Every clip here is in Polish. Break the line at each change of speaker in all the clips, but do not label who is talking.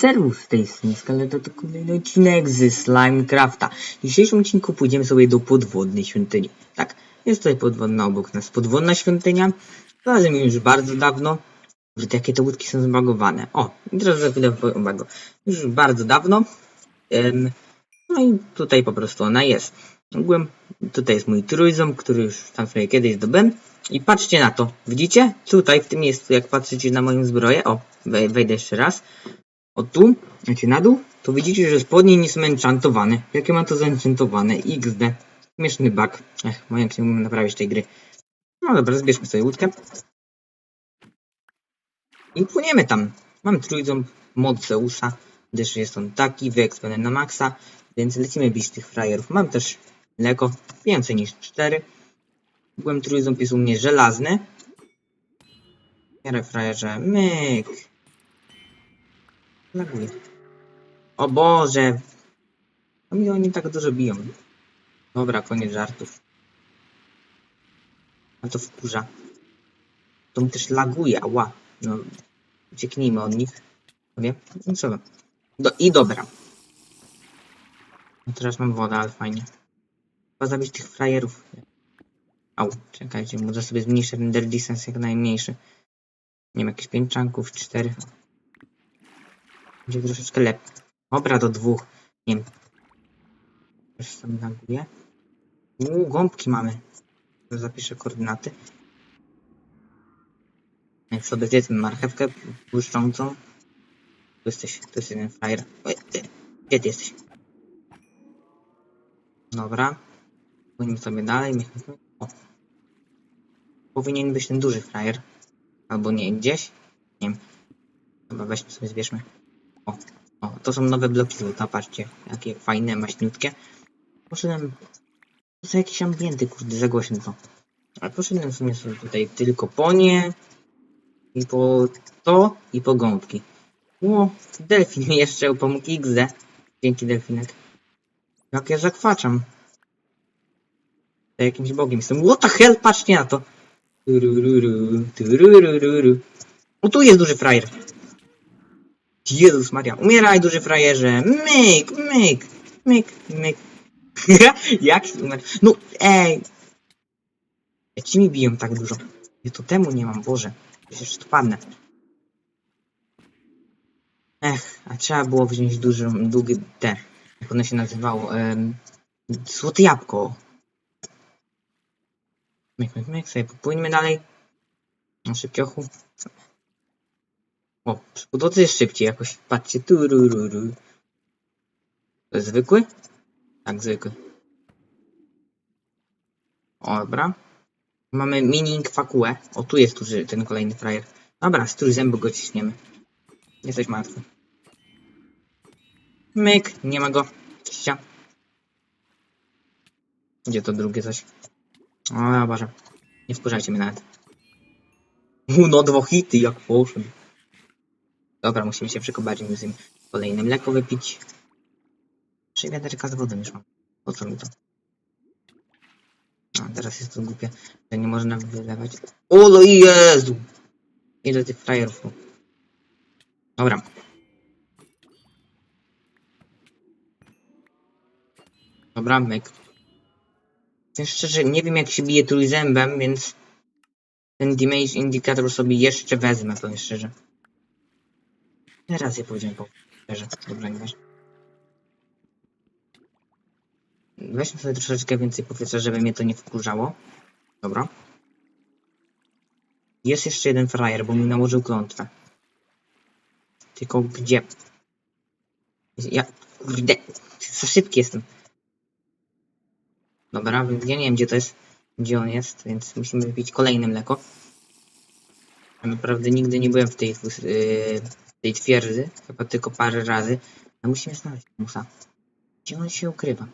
Serwus z tej strony Skaleta to kolejny odcinek z Slimecrafta. W dzisiejszym odcinku pójdziemy sobie do podwodnej świątyni. Tak, jest tutaj podwodna obok nas podwodna świątynia. Znalazłem ją już bardzo dawno. Że jakie te łódki są zbagowane. O, teraz za chwilę powiem o Już bardzo dawno. Em, no i tutaj po prostu ona jest. Ogółem, tutaj jest mój trójząb, który już tam sobie kiedyś zdobyłem. I patrzcie na to. Widzicie? Tutaj, w tym miejscu, jak patrzycie na moją zbroję. O, wej- wejdę jeszcze raz. O tu, znaczy na dół, to widzicie, że spodnie nie są enchantowane. Jakie mam to zenchantowane? XD. Śmieszny bug. Ech, jak się umiem naprawić tej gry. No dobra, zbierzmy sobie łódkę. I płyniemy tam. Mam trójząb mod Zeusa, gdyż jest on taki, wyekspany na maksa, więc lecimy bić tych frajerów. Mam też mleko, więcej niż 4. Byłem trójząb jest u mnie żelazny. Jarę frajerze, myk. Laguje. O Boże! A mi oni tak dużo biją. Dobra, koniec żartów. A to wkurza. To mi też laguje, ała. No, ucieknijmy od nich. Wiem? No trzeba. Do, I dobra. No teraz mam wodę, ale fajnie. Trzeba zabić tych frajerów. Au, czekajcie, może sobie zmniejszę render distance jak najmniejszy. Nie wiem, jakieś 5 czanków, 4. Będzie troszeczkę lepiej. Dobra, do dwóch. Nie wiem. Też sobie laguje. Uuu, gąbki mamy. Zapiszę koordynaty. Zjedzmy marchewkę błyszczącą. Tu jesteś, tu jest jeden frajer. Oj, ty, Gdzie ty jesteś? Dobra. Płyniemy sobie dalej. O. Powinien być ten duży frajer. Albo nie, gdzieś. Nie wiem. Dobra, weźmy sobie, zbierzmy. O, to są nowe bloki złota. Jakie fajne, maśniutkie. Poszedłem... To są jakieś ambienty, kurde, za głośno to. Ale poszedłem w sumie sobie tutaj tylko po nie. I po to, i po gąbki. O, delfin jeszcze pomógł XD. Dzięki delfinek. Jak ja zakwaczam. To jakimś bogiem jestem. What the hell, patrzcie na to. O, tu jest duży frajer. Jezus Maria, umieraj duży frajerze. Myk, myk, myk, myk. Jak się? No, ej. Jak ci mi biją tak dużo? Ja to temu nie mam, Boże. Przecież tu padnę. Ech, a trzeba było wziąć duży, długi, te, jak ono się nazywało, em, złote jabłko. Myk, myk, myk, sobie popłyńmy dalej. Na szybkiochu. O, podłodze jest szybciej jakoś. Patrzcie, turururu. To jest zwykły? Tak, zwykły. O, dobra. Mamy mini fakułę. O, tu jest duży ten kolejny frajer. Dobra, z trójzębu go ciśniemy. Jesteś martwy. Myk, nie ma go. Cia. Gdzie to drugie coś? O, Boże. Nie wkurzajcie mnie nawet. U, no dwa hity, jak poszedł. Dobra, musimy się przekopać, musimy kolejne mleko wypić. Trzy z wodą już mam. Po co mi to? A, teraz jest to głupie, że nie można wylewać. O, no Jezu! Ile tych frajerów. Dobra. Dobra, myk. Szczerze nie wiem jak się bije trójzębem, więc ten damage indikator sobie jeszcze wezmę, powiem szczerze. Teraz ja powiedziałem po. Dobra, nie masz. Weźmy sobie troszeczkę więcej powietrza, żeby mnie to nie wkurzało. Dobra. Jest jeszcze jeden frajer, bo mi nałożył klątwę. Tylko gdzie? Ja... Kurde. Za szybki jestem. Dobra, więc ja nie wiem gdzie to jest. Gdzie on jest, więc musimy wypić kolejne mleko. Naprawdę nigdy nie byłem w tej, yy, tej twierdzy. Chyba tylko parę razy. A musimy znaleźć musa. Gdzie on się ukrywa?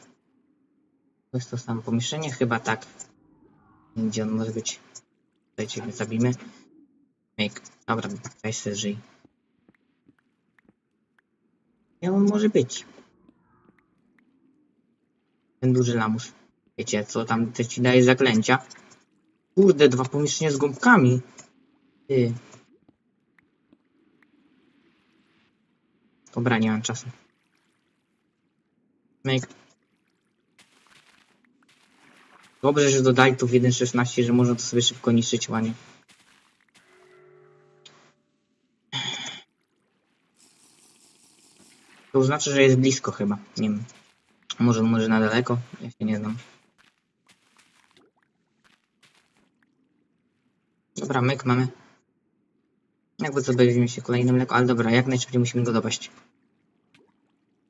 To jest to samo pomieszczenie? Chyba tak. Gdzie on może być? Tutaj cię zabijmy. Myk. Dobra, weź se żyj. Gdzie on może być? Ten duży lamusz. Wiecie co, tam też ci daje zaklęcia. Kurde, dwa pomieszczenia z gąbkami. Ty. Dobra, nie mam czasu. Myk. Dobrze, że dodali tu w 1.16, że można to sobie szybko niszczyć ładnie. To znaczy, że jest blisko chyba. Nie wiem. Może, może na daleko? Ja się nie znam. Dobra, myk mamy. Jakby co weźmie się kolejne mleko, ale dobra, jak najszybciej musimy go dopaść.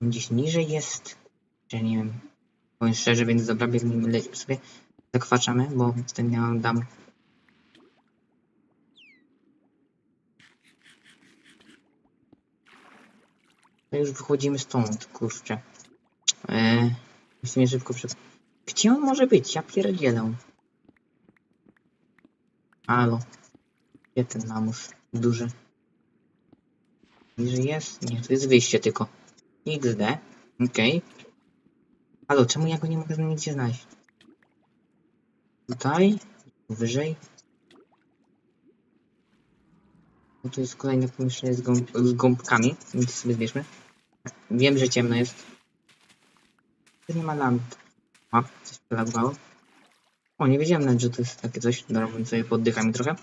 Gdzieś niżej jest. Że nie wiem. Powiem szczerze, więc dobra, biegnijmy, lecimy sobie. Zakwaczamy, bo ten ja dam. To już wychodzimy stąd, kurczę. Eee, musimy szybko prze... Gdzie on może być? Ja pierdzielę. Halo. Gdzie ten? Duży. Niżej jest? Nie, to jest wyjście tylko. XD. Okej. Halo, czemu ja go nie mogę nigdzie znaleźć? Tutaj? Wyżej? No tu jest kolejne pomieszczenie z, gąb z gąbkami, więc sobie zbierzmy. Wiem, że ciemno jest. Tu nie ma lamp. O, coś polagowało. O, nie wiedziałem nawet, że to jest takie coś. Dobra, sobie poddycham trochę,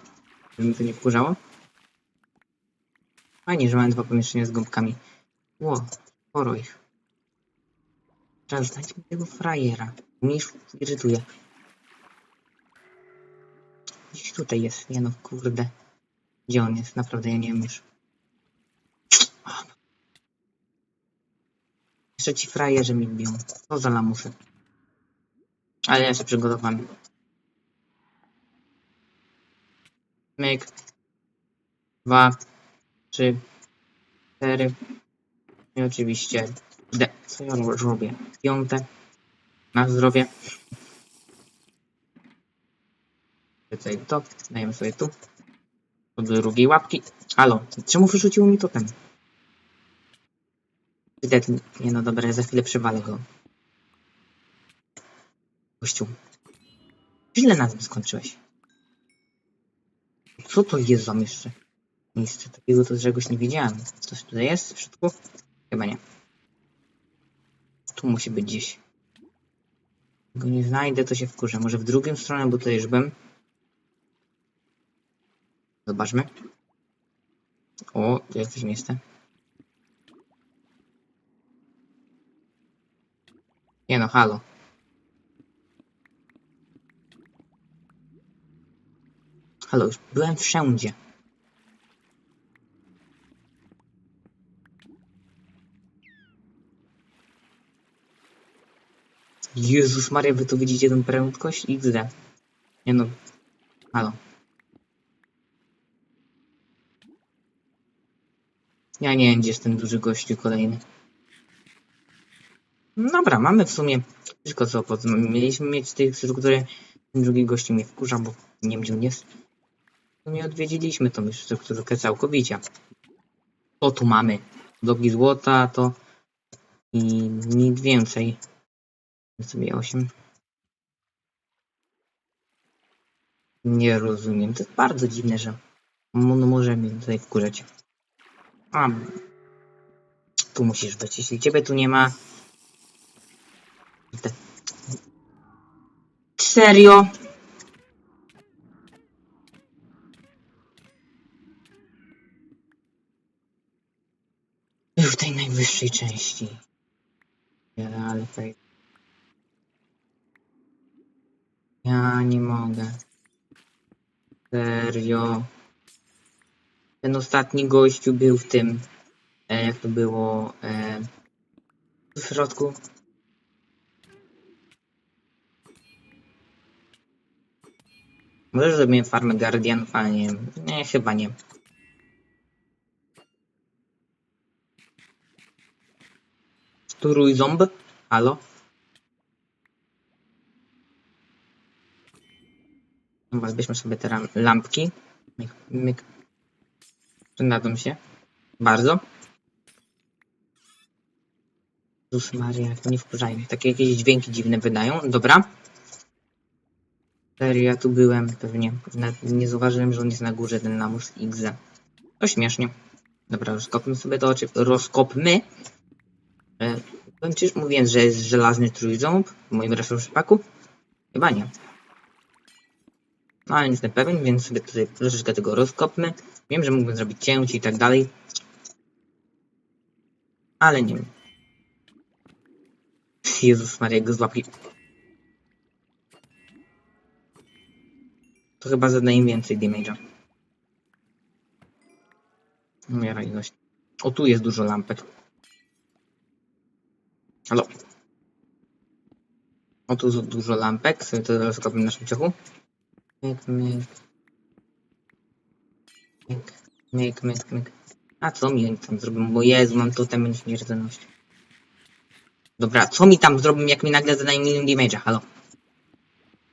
żeby mi to nie wkurzało. Fajnie, że mamy dwa pomieszczenia z gąbkami. Ło, sporo ich. Znaleźć mi tego frajera. Mnie już irytuje. Gdzieś tutaj jest. Nie no, kurde. Gdzie on jest? Naprawdę ja nie wiem już. Jeszcze ci frajerzy mi biją. Co za lamusy. Ale ja się przygotowałem. Myk. Dwa. Trzy. Cztery. I oczywiście D. Co ja robię? Piąte. Na zdrowie. Tutaj to. Dajemy sobie tu. Do drugiej łapki. Halo, czemu wyrzuciło mi to ten? Ewidentnie. Nie no dobra, ja za chwilę przywalę go. Gościu. Źle na tym skończyłeś. Co to jest za jeszcze? Miejsce takiego to czegoś nie widziałem. Coś tutaj jest w środku? Chyba nie. Tu musi być gdzieś. Go nie znajdę, to się wkurzę. Może w drugą stronę, bo to już bym. Zobaczmy. O, tu jakieś miejsce. Nie no, halo. Halo, już byłem wszędzie. Jezus Maria, wy tu widzicie tę prędkość? XD. Nie no. Halo. Ja nie wiem, ten duży gościu kolejny. No Dobra, mamy w sumie wszystko co po Mieliśmy mieć tych struktury. Ten drugi gościu mnie wkurza, bo nie wiem gdzie jest. Sumie odwiedziliśmy tą strukturkę całkowicie. To tu mamy. Bloki złota to i nic więcej. Sobie 8. Nie rozumiem. To jest bardzo dziwne, że on może mnie tutaj wkurzać. A. Tu musisz być. Jeśli ciebie tu nie ma. Serio? W tej najwyższej części. Ja, ale. Ja nie mogę. Serio. Ten ostatni gościu był w tym. E, jak to było? E, w środku. Może zrobimy farmę Guardianów, ale nie. Nie, chyba nie. Turuj ząb? Halo? Dobra, zbierzmy sobie te lampki. Myk, myk. Się. Bardzo. Jezus Maria, jak to nie wkurzajmy. Takie jakieś dźwięki dziwne wydają. Dobra. Serio, ja tu byłem pewnie. Nie zauważyłem, że on jest na górze, ten namus XZ. To śmiesznie. Dobra, rozkopmy sobie to, czy rozkopmy. E, kończysz? Mówiłem, że jest żelazny trójząb w moim reszorspaku? Chyba nie. No ale nie jestem pewien, więc sobie tutaj troszeczkę tego rozkopmy. Wiem, że mógłbym zrobić cięcie i tak dalej. Ale nie wiem. Jezus Maria, go złapli. To chyba zadaje więcej damage'a. Umieraj gość. O, tu jest dużo lampek. Halo. O, tu jest dużo lampek. Sobie to zrobimy na szybciuchu. Myk, myk. Myk, myk, myk, myk. A co mi tam zrobią? Bo Jezu, mam totem śmiertelności. Dobra, co mi tam zrobią, jak mi nagle zadaje milion damage'a? Halo.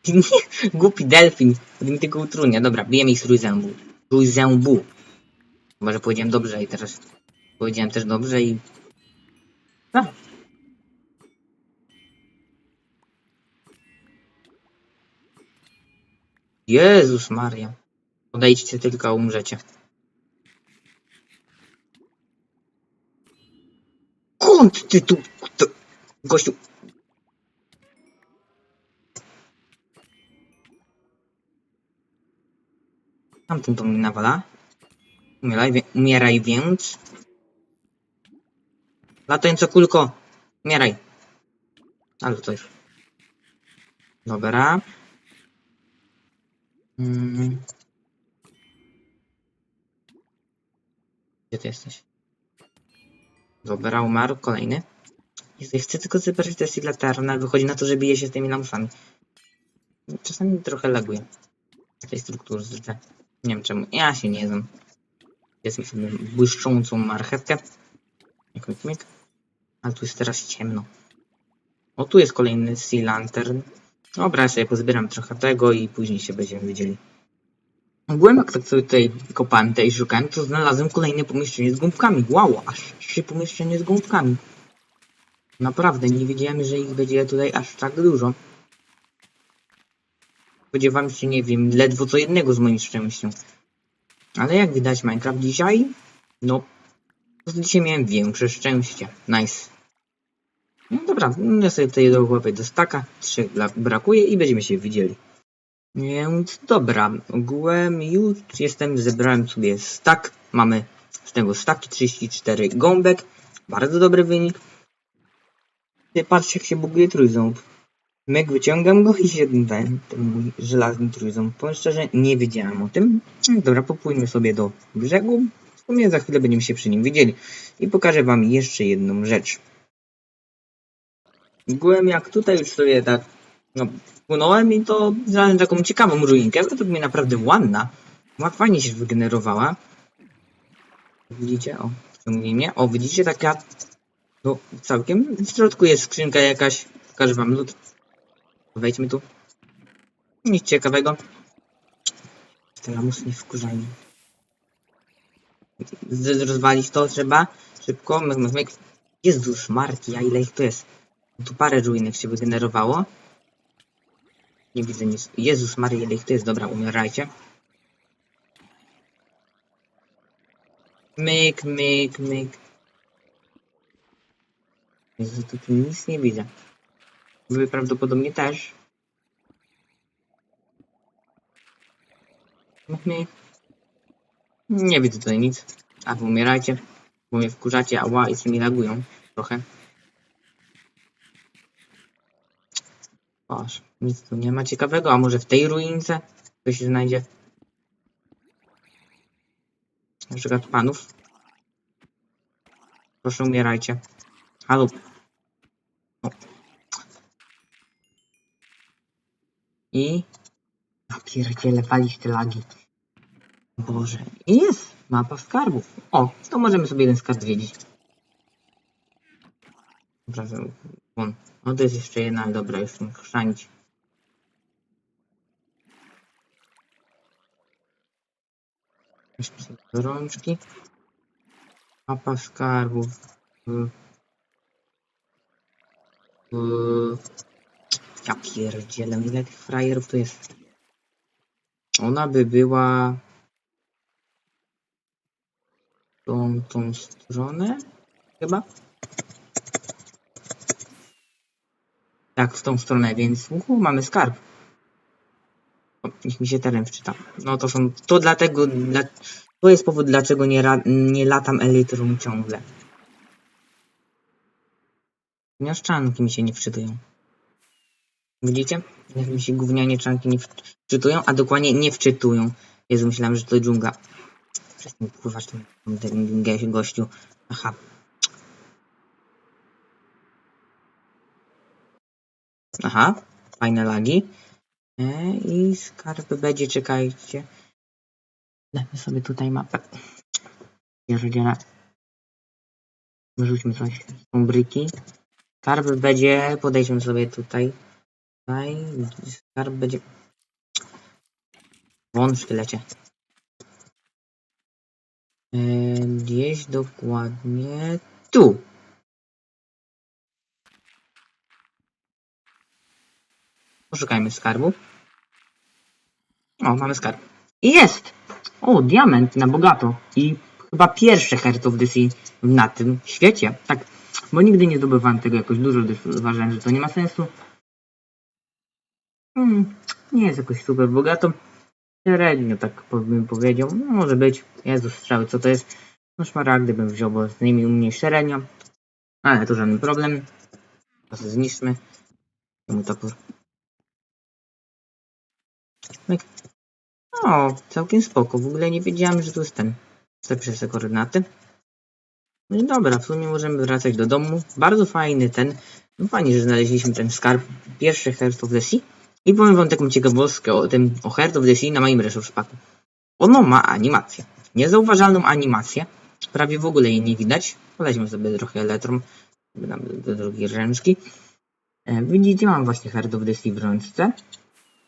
Głupi delfin. To mi tylko utrudnia. Dobra, bijemy ich z trójzębu. Trójzębu. Chyba, że powiedziałem dobrze i teraz powiedziałem też dobrze i... A. Jezus Maria. Odejdźcie tylko, umrzecie. Kąt ty tu... To... Gościu... Tamten to mi nawala. Umieraj, umieraj więc. Latająca kulko. Umieraj. Ale to już. Dobra. Mm. Gdzie ty jesteś? Dobra, umarł. Kolejny. Chcę tylko zobaczyć te jest latarna. Wychodzi na to, że bije się z tymi lamusami. Czasami trochę laguje. W tej strukturze. Nie wiem czemu. Ja się nie znam. Jest mi sobie błyszczącą marchewkę. Ale tu jest teraz ciemno. O, tu jest kolejny Sea Lantern. Dobra, sobie pozbieram trochę tego i później się będziemy widzieli. Ogółem jak tak sobie tutaj kopałem i szukałem, to znalazłem kolejne pomieszczenie z gąbkami. Wow, aż trzy pomieszczenia z gąbkami. Naprawdę, nie wiedziałem, że ich będzie tutaj aż tak dużo. Spodziewałem się, nie wiem, ledwo co jednego z moim szczęściem. Ale jak widać Minecraft dzisiaj, no, dzisiaj miałem większe szczęście. Nice. No dobra, ja sobie tutaj dołapię do staka, trzech brakuje i będziemy się widzieli. Więc dobra, ogółem już jestem, zebrałem sobie stak, mamy z tego staki 34 gąbek, bardzo dobry wynik. Patrzcie jak się buguje trójząb. Myk wyciągam go i się ten, ten mój żelazny trójząb. Powiem szczerze, nie wiedziałem o tym. No Dobra, popłyńmy sobie do brzegu. W sumie za chwilę będziemy się przy nim widzieli. I pokażę wam jeszcze jedną rzecz. Byłem jak tutaj już sobie tak no, płynąłem i to znalazłem taką ciekawą ruinkę, to mnie naprawdę ładna. Ła- Fajnie się wygenerowała. Widzicie? O, wciągnienie. O, widzicie taka... No, całkiem. W środku jest skrzynka jakaś. Pokażę wam lód. Wejdźmy tu. Nic ciekawego. Te lamusy nie wkurzają. Z- Rozwalić to trzeba. Szybko. Myk, myk, myk. Jezus Marki, a ile ich to jest? Tu parę ruinek się wygenerowało. Nie widzę nic. Jezus Maria, ile ich to jest? Dobra, umierajcie. Myk, myk, myk. Jezu, tu, nic nie widzę. Wy prawdopodobnie też. Myk, myk. Nie widzę tutaj nic. A wy umierajcie. Bo mnie wkurzacie, ała, i mi lagują. Trochę. Oż, nic tu nie ma ciekawego, a może w tej ruince coś się znajdzie? Na przykład panów. Proszę umierajcie. Halo. O. I... A pierdziele, walić te lagi. Boże. I jest! Mapa skarbów. O, to możemy sobie jeden skarb zwiedzić. Dobra, on. No to jest jeszcze jedna, ale dobra, już nie chrzanić. Weźmy sobie do rączki. Mapa skarbów. Y. Y. Ja pierdzielę, ile tych frajerów tu jest. Ona by była... tą, tą stronę, chyba. Tak, w tą stronę, więc mamy skarb. O, niech mi się teren wczyta. No to są, to dlatego, dla, to jest powód, dlaczego nie, ra, nie latam elytrą ciągle. Miaszczanki mi się nie wczytują. Widzicie? Jak mi się gównianie czanki nie wczytują, a dokładnie nie wczytują. Jezu, myślałem, że to dżungla. Przestań pływać tym, gościu. Aha. Aha, fajne lagi. E, I skarb będzie, czekajcie. Damy sobie tutaj mapę. Pierdziele. Wyrzućmy coś. Są bryki. Skarb będzie, podejdźmy sobie tutaj. Tutaj. Skarb będzie... Won szkielecie. E, Gdzieś dokładnie tu. Poszukajmy skarbu. O, mamy skarb. I jest! O, diament na bogato. I chyba pierwsze the Sea na tym świecie. Tak, bo nigdy nie zdobywałem tego jakoś dużo, gdyż uważałem, że to nie ma sensu. Hmm, nie jest jakoś super bogato. Średnio, tak bym powiedział. No, może być. Jezus, strzały, co to jest? No szmaragdy bym wziął, bo z nimi u mnie średnio. Ale to żaden problem. To zniszczmy. Mój topór. O, całkiem spoko. W ogóle nie wiedziałem, że tu jest ten. Zapiszę sobie koordynaty. No i dobra, w sumie możemy wracać do domu. Bardzo fajny ten. No fajnie, że znaleźliśmy ten skarb. Pierwszy Heart of the Sea. I powiem wam taką ciekawostkę o tym, o Heart of the Sea na moim reszowszpaku. Ono ma animację. Niezauważalną animację. Prawie w ogóle jej nie widać. Polećmy sobie trochę elektrom. Do drugiej ręczki. E, Widzicie, mam właśnie Heart of the Sea w rączce.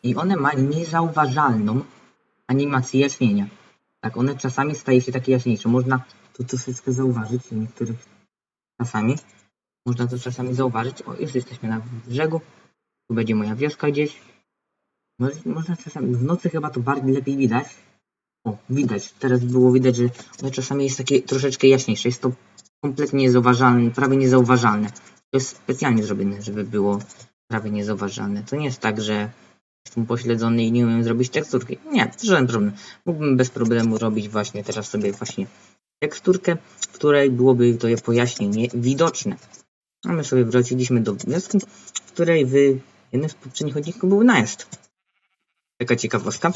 I one ma niezauważalną animację jaśnienia. Tak, one czasami staje się takie jaśniejsze. Można to troszeczkę zauważyć niektórych czasami. Można to czasami zauważyć. O, już jesteśmy na brzegu. Tu będzie moja wioska gdzieś. Mo- Można czasami, w nocy chyba to bardziej lepiej widać. O, widać. Teraz było widać, że one czasami jest takie troszeczkę jaśniejsze. Jest to kompletnie niezauważalne, prawie niezauważalne. To jest specjalnie zrobione, żeby było prawie niezauważalne. To nie jest tak, że jestem pośledzony i nie umiem zrobić teksturki. Nie, to żaden problem. Mógłbym bez problemu robić właśnie teraz sobie właśnie teksturkę, w której byłoby to je pojaśnienie widoczne. A my sobie wróciliśmy do wioski, w której w jednym z poprzednich odcinków był najazd. Taka ciekawostka.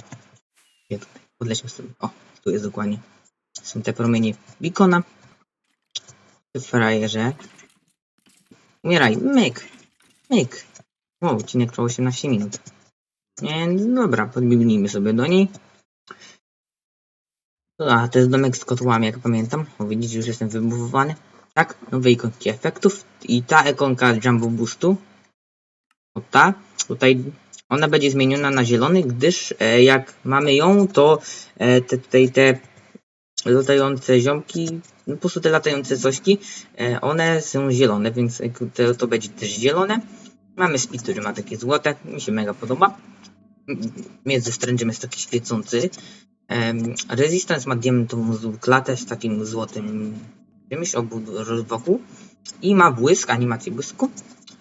Ja tutaj podlećmy sobie. O, tu jest dokładnie. Są te promienie. Ty frajerze. Umieraj. Myk. Myk. O, odcinek trwał 18 minut. Więc dobra, podbiegnijmy sobie do niej. A, to jest domek z kotłami, jak pamiętam. O, widzicie, już jestem wybudowany. Tak, nowe ikonki efektów. I ta ikonka Jumbo Boostu. O ta. Tutaj ona będzie zmieniona na zielony, gdyż e, jak mamy ją, to e, te tutaj te latające ziomki, no po prostu te latające cośki, e, one są zielone, więc e, to, to będzie też zielone. Mamy speed, który ma takie złote, mi się mega podoba. Między stręczem jest taki świecący. Resistance ma diamentową klatę z takim złotym czymś obud wokół i ma błysk, animację błysku.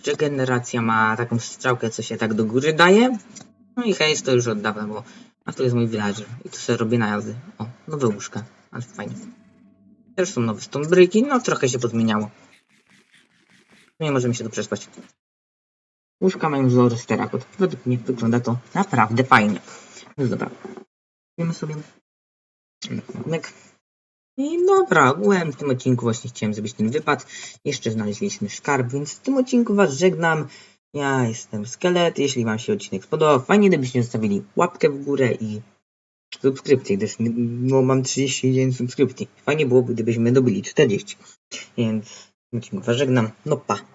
Regeneracja ma taką strzałkę, co się tak do góry daje. No i hejs to już od dawna, bo a tu jest mój villager i tu sobie robię najazdy. O, nowe łóżka, ale fajnie. Też są nowe stonebreaki, no trochę się pozmieniało. No nie możemy się tu przespać. Łóżka mają wzory z terakot. Według mnie wygląda to naprawdę fajnie. No dobra. Wiemy sobie. I dobra, ogółem w tym odcinku właśnie chciałem zrobić ten wypad. Jeszcze znaleźliśmy skarb, więc w tym odcinku Was żegnam. Ja jestem Skelet. Jeśli Wam się odcinek spodobał, fajnie gdybyście zostawili łapkę w górę i subskrypcję, gdyż no, mam 31 subskrypcji. Fajnie byłoby, gdybyśmy dobili 40. Więc w tym odcinku Was żegnam. No pa.